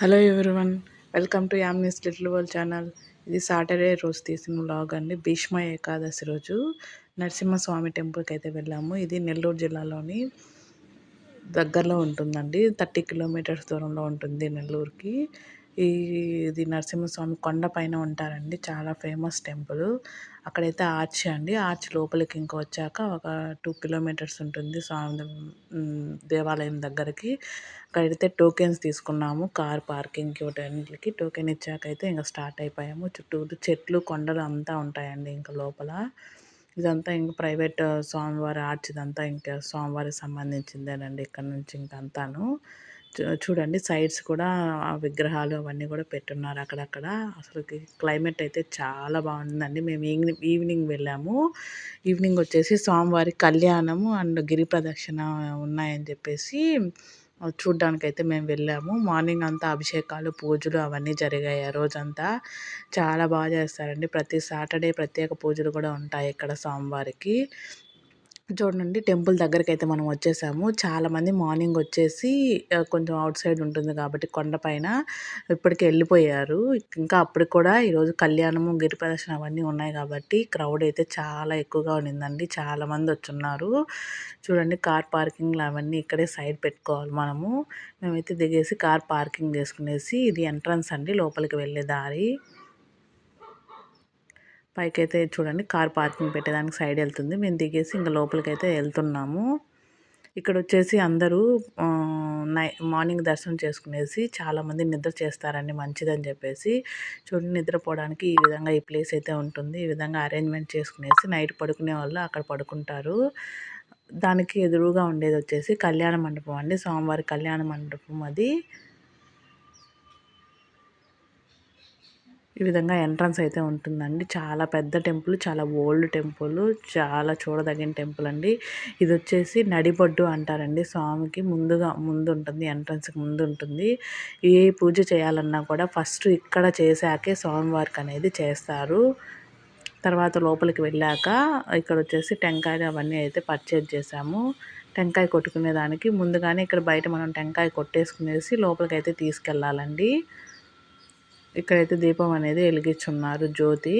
Hello everyone welcome to యామ్నిస్ little world channel ఇది Saturday రోజు తీసిన వ్లాగ్ అండి. భీష్మ ఏకాదశి రోజు నరసింహస్వామి టెంపుల్కి అయితే వెళ్ళాము. ఇది నెల్లూరు జిల్లాలోని దగ్గరలో ఉంటుందండి. థర్టీ కిలోమీటర్స్ దూరంలో ఉంటుంది నెల్లూరుకి. ఈ ఇది నరసింహస్వామి కొండ పైన ఉంటారండి. చాలా ఫేమస్ టెంపుల్. అక్కడైతే ఆర్చ్ అండి. ఆర్చ్ లోపలికి ఇంకా వచ్చాక ఒక టూ కిలోమీటర్స్ ఉంటుంది స్వామి దేవాలయం దగ్గరికి. అక్కడైతే టోకెన్స్ తీసుకున్నాము. కార్ పార్కింగ్కి ఒకటి టోకెన్ ఇచ్చాక అయితే ఇంకా స్టార్ట్ అయిపోయాము. చుట్టూ చెట్లు కొండలు అంతా ఉంటాయండి ఇంకా లోపల. ఇదంతా ఇంకా ప్రైవేట్ స్వామివారి ఆర్చ్ ఇదంతా ఇంకా స్వామివారికి సంబంధించిందేనండి. ఇక్కడ నుంచి ఇంకా అంతాను. చూడండి సైడ్స్ కూడా ఆ విగ్రహాలు అవన్నీ కూడా పెట్టున్నారు అక్కడక్కడ. అసలు క్లైమేట్ అయితే చాలా బాగుందండి. మేము ఈవినింగ్ ఈవినింగ్ వెళ్ళాము. ఈవినింగ్ వచ్చేసి స్వామివారి కళ్యాణము అండ్ గిరి ప్రదక్షిణ ఉన్నాయని చెప్పేసి చూడ్డానికి అయితే మేము వెళ్ళాము. మార్నింగ్ అంతా అభిషేకాలు పూజలు అవన్నీ జరిగాయి ఆ రోజంతా. చాలా బాగా చేస్తారండి. ప్రతి సాటర్డే ప్రత్యేక పూజలు కూడా ఉంటాయి ఇక్కడ స్వామివారికి. చూడండి టెంపుల్ దగ్గరికి అయితే మనం వచ్చేసాము. చాలామంది మార్నింగ్ వచ్చేసి కొంచెం అవుట్ సైడ్ ఉంటుంది కాబట్టి కొండపైన ఇప్పటికి వెళ్ళిపోయారు. ఇంకా అప్పటికి కూడా ఈరోజు కళ్యాణము గిరి ప్రదర్శన అవన్నీ ఉన్నాయి కాబట్టి క్రౌడ్ అయితే చాలా ఎక్కువగా ఉండిందండి. చాలామంది వచ్చున్నారు. చూడండి కార్ పార్కింగ్లు అవన్నీ ఇక్కడే సైడ్ పెట్టుకోవాలి మనము. మేమైతే దిగేసి కార్ పార్కింగ్ చేసుకునేసి ఇది ఎంట్రన్స్ అండి లోపలికి వెళ్ళే దారి. పైకి అయితే చూడండి కార్ పార్కింగ్ పెట్టేదానికి సైడ్ వెళ్తుంది. మేము దిగేసి ఇంకా లోపలికైతే వెళ్తున్నాము. ఇక్కడ వచ్చేసి అందరూ నై మార్నింగ్ దర్శనం చేసుకునేసి చాలామంది నిద్ర చేస్తారండి మంచిదని చెప్పేసి. చూడండి నిద్రపోవడానికి ఈ విధంగా ఈ ప్లేస్ అయితే ఉంటుంది. ఈ విధంగా అరేంజ్మెంట్ చేసుకునేసి నైట్ పడుకునే వాళ్ళు అక్కడ పడుకుంటారు. దానికి ఎదురుగా ఉండేది వచ్చేసి కళ్యాణ మండపం అండి స్వామివారి కళ్యాణ మండపం అది. ఈ విధంగా ఎంట్రన్స్ అయితే ఉంటుందండి. చాలా పెద్ద టెంపుల్ చాలా ఓల్డ్ టెంపుల్ చాలా చూడదగిన టెంపుల్ అండి. ఇది వచ్చేసి నడిబొడ్డు అంటారండి స్వామికి. ముందుగా ముందు ఉంటుంది ఎంట్రన్స్కి ముందు ఉంటుంది ఏ పూజ చేయాలన్నా కూడా ఫస్ట్ ఇక్కడ చేశాకే స్వామివారికి అనేది చేస్తారు. తర్వాత లోపలికి వెళ్ళాక ఇక్కడ వచ్చేసి టెంకాయలు అవన్నీ అయితే పర్చేజ్ చేసాము టెంకాయ కొట్టుకునేదానికి ముందుగానే ఇక్కడ బయట మనం టెంకాయ కొట్టేసుకునేసి లోపలికి అయితే తీసుకెళ్ళాలండి. ఇక్కడైతే దీపం అనేది వెలిగించున్నారు జ్యోతి.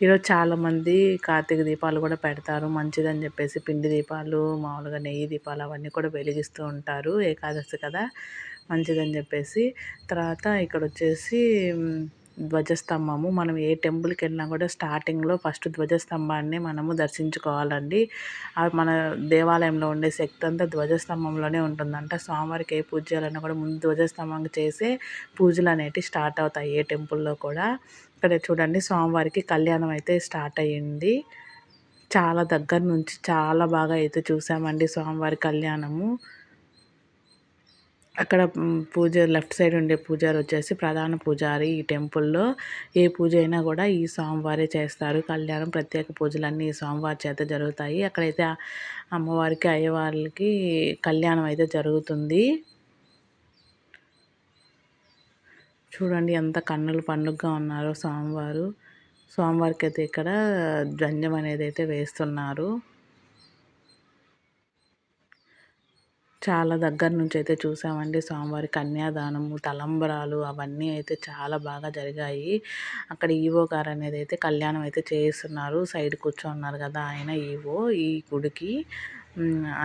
ఈరోజు చాలామంది కార్తీక దీపాలు కూడా పెడతారు. మంచిదని చెప్పేసి పిండి దీపాలు మామూలుగా నెయ్యి దీపాలు అవన్నీ కూడా వెలిగిస్తూ ఉంటారు. ఏకాదశి కదా మంచిదని చెప్పేసి. తర్వాత ఇక్కడ వచ్చేసి ధ్వజస్తంభము. మనం ఏ టెంపుల్కి వెళ్ళినా కూడా స్టార్టింగ్లో ఫస్ట్ ధ్వజస్తంభాన్ని మనము దర్శించుకోవాలండి. మన దేవాలయంలో ఉండే శక్తి అంతా ధ్వజస్తంభంలోనే ఉంటుందంట. స్వామివారికి ఏ పూజ చేయాలన్నా కూడా ముందు ధ్వజస్తంభం చేసే పూజలు అనేవి స్టార్ట్ అవుతాయి ఏ టెంపుల్లో కూడా. ఇక్కడ చూడండి స్వామివారికి కళ్యాణం అయితే స్టార్ట్ అయ్యింది. చాలా దగ్గర నుంచి చాలా బాగా అయితే చూసామండి స్వామివారి కళ్యాణము. అక్కడ పూజ లెఫ్ట్ సైడ్ ఉండే పూజారి వచ్చేసి ప్రధాన పూజారి ఈ టెంపుల్లో ఏ పూజ అయినా కూడా ఈ స్వామివారే చేస్తారు. కళ్యాణం ప్రత్యేక పూజలన్నీ ఈ స్వామివారి చేత జరుగుతాయి. అక్కడైతే అమ్మవారికి అయ్యవారికి కళ్యాణం అయితే జరుగుతుంది. చూడండి ఎంత కన్నులు పండుగగా ఉన్నారో స్వామివారు. స్వామివారికి అయితే ఇక్కడ జంజం అనేది అయితే వేస్తున్నారు. చాలా దగ్గర నుంచి అయితే చూసామండి. స్వామివారి కన్యాదానము తలంబరాలు అవన్నీ అయితే చాలా బాగా జరిగాయి. అక్కడ ఈవో గారు అనేది అయితే కళ్యాణం అయితే చేస్తున్నారు సైడ్ కూర్చోన్నారు కదా ఆయన ఈవో ఈ గుడికి.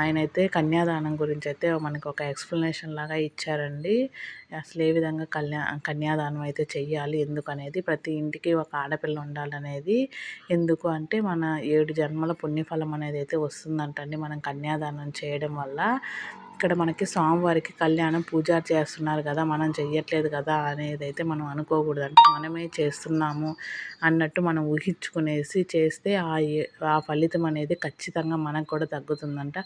ఆయన అయితే కన్యాదానం గురించి అయితే మనకు ఒక ఎక్స్ప్లెనేషన్ లాగా ఇచ్చారండి. అసలు ఏ విధంగా కళ్యా కన్యాదానం అయితే చెయ్యాలి ఎందుకనేది ప్రతి ఇంటికి ఒక ఆడపిల్ల ఉండాలనేది ఎందుకు అంటే మన ఏడు జన్మల పుణ్యఫలం అనేది అయితే వస్తుందంటండి. మనం కన్యాదానం చేయడం వల్ల ఇక్కడ మనకి స్వామివారికి కళ్యాణం పూజ చేస్తున్నారు కదా మనం చెయ్యట్లేదు కదా అనేది అయితే మనం అనుకోకూడదు అంటే మనమే చేస్తున్నాము అన్నట్టు మనం ఊహించుకునేసి చేస్తే ఆ ఆ ఫలితం అనేది ఖచ్చితంగా మనకు కూడా తగ్గుతుందంట.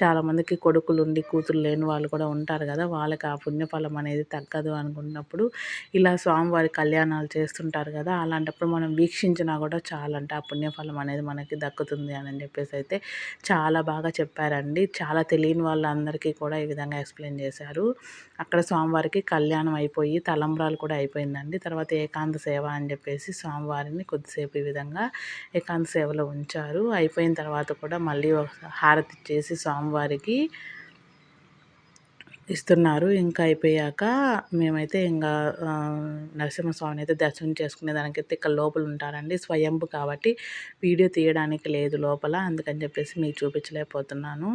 చాలామందికి కొడుకులు ఉండి కూతురు లేని వాళ్ళు కూడా ఉంటారు కదా వాళ్ళకి ఆ పుణ్యఫలం అనేది తగ్గదు అనుకున్నప్పుడు ఇలా స్వామివారి కళ్యాణాలు చేస్తుంటారు కదా అలాంటప్పుడు మనం వీక్షించినా కూడా చాలంట ఆ పుణ్యఫలం అనేది మనకి దక్కుతుంది అని చెప్పేసి అయితే చాలా బాగా చెప్పారండి. చాలా తెలియని వాళ్ళందరికీ కూడా ఈ విధంగా ఎక్స్ప్లెయిన్ చేశారు. అక్కడ స్వామివారికి కళ్యాణం అయిపోయి తలంబ్రాలు కూడా అయిపోయిందండి. తర్వాత ఏకాంత సేవ అని చెప్పేసి స్వామివారిని కొద్దిసేపు ఈ విధంగా ఏకాంత సేవలో ఉంచారు. అయిపోయిన తర్వాత కూడా మళ్ళీ హారతి ఇచ్చేసి స్వామివారికి ఇస్తున్నారు. ఇంకా అయిపోయాక మేమైతే ఇంకా నరసింహస్వామిని అయితే దర్శనం చేసుకునేదానికి అయితే ఇక్కడ లోపల ఉంటారండి. స్వయంభు కాబట్టి వీడియో తీయడానికి లేదు లోపల. అందుకని చెప్పేసి మీకు చూపించలేకపోతున్నాను.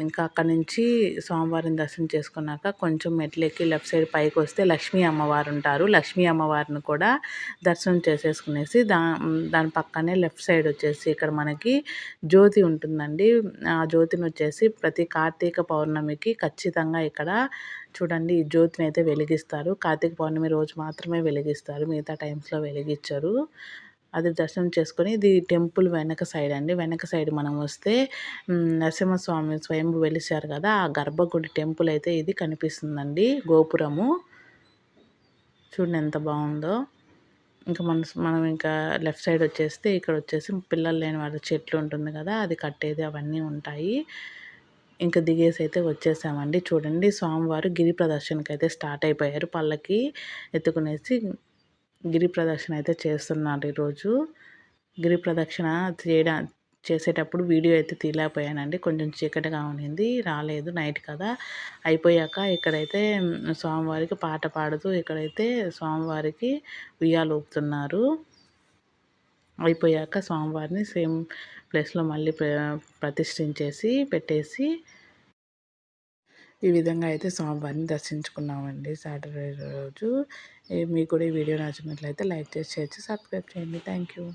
ఇంకా అక్కడ నుంచి స్వామివారిని దర్శనం చేసుకున్నాక కొంచెం మెట్లెక్కి లెఫ్ట్ సైడ్ పైకి వస్తే లక్ష్మీ అమ్మవారు ఉంటారు. లక్ష్మీ అమ్మవారిని కూడా దర్శనం చేసేసుకునేసి దా దాని పక్కనే లెఫ్ట్ సైడ్ వచ్చేసి ఇక్కడ మనకి జ్యోతి ఉంటుందండి. ఆ జ్యోతిని వచ్చేసి ప్రతి కార్తీక పౌర్ణమికి ఖచ్చితంగా ఇక్కడ చూడండి ఈ జ్యోతిని అయితే వెలిగిస్తారు. కార్తీక పౌర్ణమి రోజు మాత్రమే వెలిగిస్తారు. మిగతా టైమ్స్లో వెలిగించరు. అది దర్శనం చేసుకొని ఇది టెంపుల్ వెనక సైడ్ అండి. వెనక సైడ్ మనం వస్తే నరసింహస్వామి స్వయంభు వెలిసారు కదా ఆ గర్భగుడి టెంపుల్ అయితే ఇది కనిపిస్తుందండి గోపురము. చూడండి ఎంత బాగుందో. ఇంకా మన మనం ఇంకా లెఫ్ట్ సైడ్ వచ్చేస్తే ఇక్కడ వచ్చేసి పిల్లలు లేని వాళ్ళ చెట్లు ఉంటుంది కదా అది కట్టేది అవన్నీ ఉంటాయి. ఇంకా దిగేసి అయితే వచ్చేసామండి. చూడండి స్వామివారు గిరి ప్రదర్శనకి అయితే స్టార్ట్ అయిపోయారు. పళ్ళకి ఎత్తుకునేసి గిరి ప్రదక్షిణ అయితే చేస్తున్నాను ఈరోజు. గిరి ప్రదక్షిణ చేయడా చేసేటప్పుడు వీడియో అయితే తీయలేకపోయానండి. కొంచెం చీకటిగా ఉండింది రాలేదు నైట్ కదా. అయిపోయాక ఇక్కడైతే స్వామివారికి పాట పాడుతూ ఇక్కడైతే స్వామివారికి ఉయ్యాలు ఊపుతున్నారు. అయిపోయాక స్వామివారిని సేమ్ ప్లేస్లో మళ్ళీ ప్రతిష్ఠించేసి పెట్టేసి ఈ విధంగా అయితే స్వామివారిని దర్శించుకున్నామండి సాటర్డే రోజు. మీకు కూడా ఈ వీడియో నచ్చినట్లయితే లైక్ చేసి షేర్ చేసి సబ్స్క్రైబ్ చేయండి. Thank you